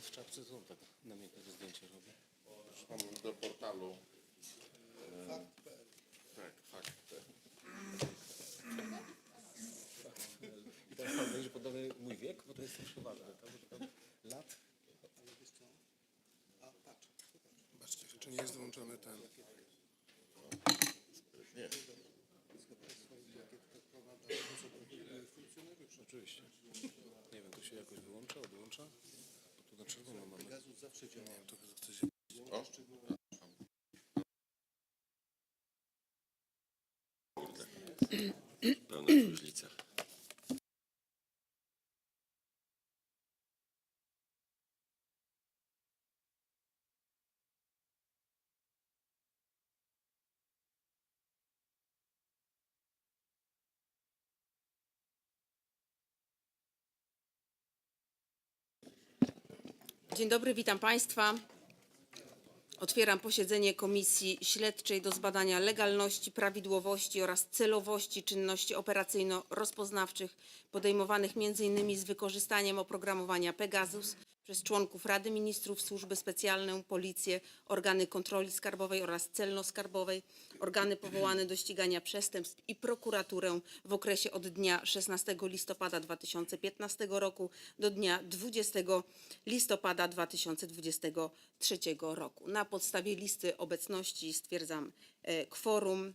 pan w czapce, to on tak na mnie takie zdjęcie robi. Tam do portalu. e, Tak, fakt. I teraz pan będzie podany mój wiek, bo to jest też ważne, tak? Że tam lat. Zobaczcie, czy nie jest wyłączony ten. Nie. Oczywiście. Nie wiem, to się jakoś wyłącza, odłącza? Czerwono mamy. zawsze działa. Nie wiem, to chce się... O, Pełna Dzień dobry, witam Państwa. Otwieram posiedzenie Komisji Śledczej do zbadania legalności, prawidłowości oraz celowości czynności operacyjno-rozpoznawczych podejmowanych m.in. z wykorzystaniem oprogramowania Pegasus przez członków Rady Ministrów, Służby Specjalną, Policję, organy kontroli skarbowej oraz celno-skarbowej, organy powołane do ścigania przestępstw i prokuraturę w okresie od dnia 16 listopada 2015 roku do dnia 20 listopada 2023 roku. Na podstawie listy obecności stwierdzam e, kworum.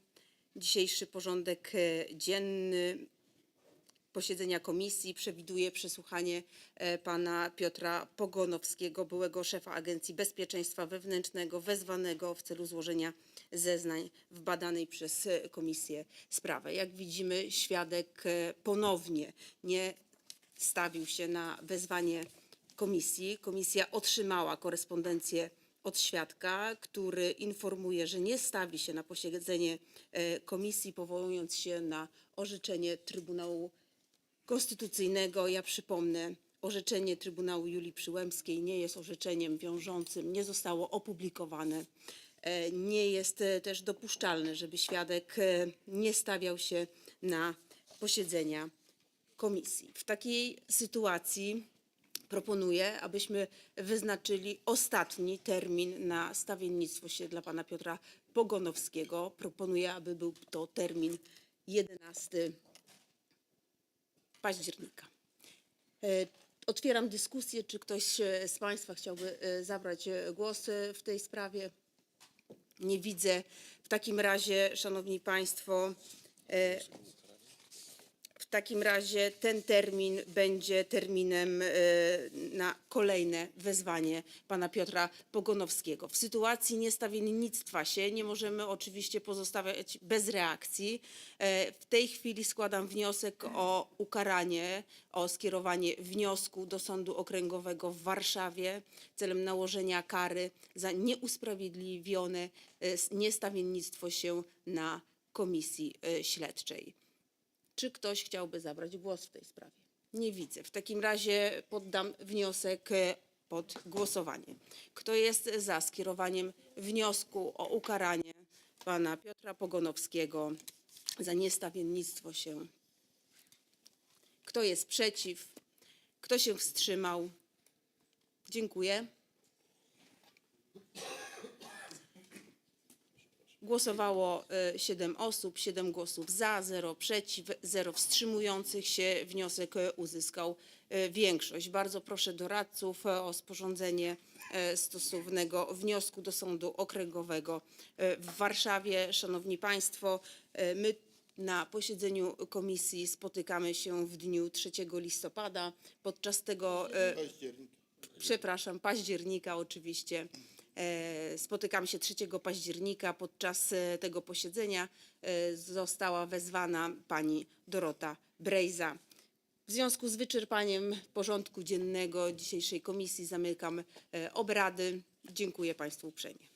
Dzisiejszy porządek e, dzienny posiedzenia komisji przewiduje przesłuchanie e, pana Piotra Pogonowskiego, byłego szefa Agencji Bezpieczeństwa Wewnętrznego, wezwanego w celu złożenia zeznań w badanej przez e, komisję sprawie. Jak widzimy, świadek e, ponownie nie stawił się na wezwanie komisji. Komisja otrzymała korespondencję od świadka, który informuje, że nie stawi się na posiedzenie komisji, powołując się na orzeczenie Trybunału Konstytucyjnego. Ja przypomnę, orzeczenie Trybunału Julii Przyłębskiej nie jest orzeczeniem wiążącym, nie zostało opublikowane. E, Nie jest e, też dopuszczalne, żeby świadek e, nie stawiał się na posiedzenia komisji. W takiej sytuacji proponuję, abyśmy wyznaczyli ostatni termin na stawiennictwo się dla pana Piotra Pogonowskiego. Proponuję, aby był to termin 11 października. E, Otwieram dyskusję. Czy ktoś e, z Państwa chciałby e, zabrać głos w tej sprawie? Nie widzę. W takim razie, Szanowni Państwo, takim razie ten termin będzie terminem e, na kolejne wezwanie pana Piotra Pogonowskiego. W sytuacji niestawiennictwa się nie możemy oczywiście pozostawiać bez reakcji. E, W tej chwili składam wniosek o ukaranie, o skierowanie wniosku do Sądu Okręgowego w Warszawie celem nałożenia kary za nieusprawiedliwione e, niestawiennictwo się na komisji śledczej. Czy ktoś chciałby zabrać głos w tej sprawie? Nie widzę. W takim razie poddam wniosek e, pod głosowanie. Kto jest za skierowaniem wniosku o ukaranie pana Piotra Pogonowskiego za niestawiennictwo się? Kto jest przeciw? Kto się wstrzymał? Dziękuję. Głosowało e, 7 osób, 7 głosów za, 0 przeciw, 0 wstrzymujących się. Wniosek e, uzyskał e, większość. Bardzo proszę doradców e, o sporządzenie e, stosownego wniosku do Sądu Okręgowego e, w Warszawie. Szanowni Państwo, e, my na posiedzeniu komisji spotykamy się w dniu 3 listopada. Podczas tego e, przepraszam, października oczywiście. E, Spotykamy się 3 października. Podczas e, tego posiedzenia e, została wezwana pani Dorota Brejza. W związku z wyczerpaniem porządku dziennego dzisiejszej komisji zamykam obrady. Dziękuję Państwu uprzejmie.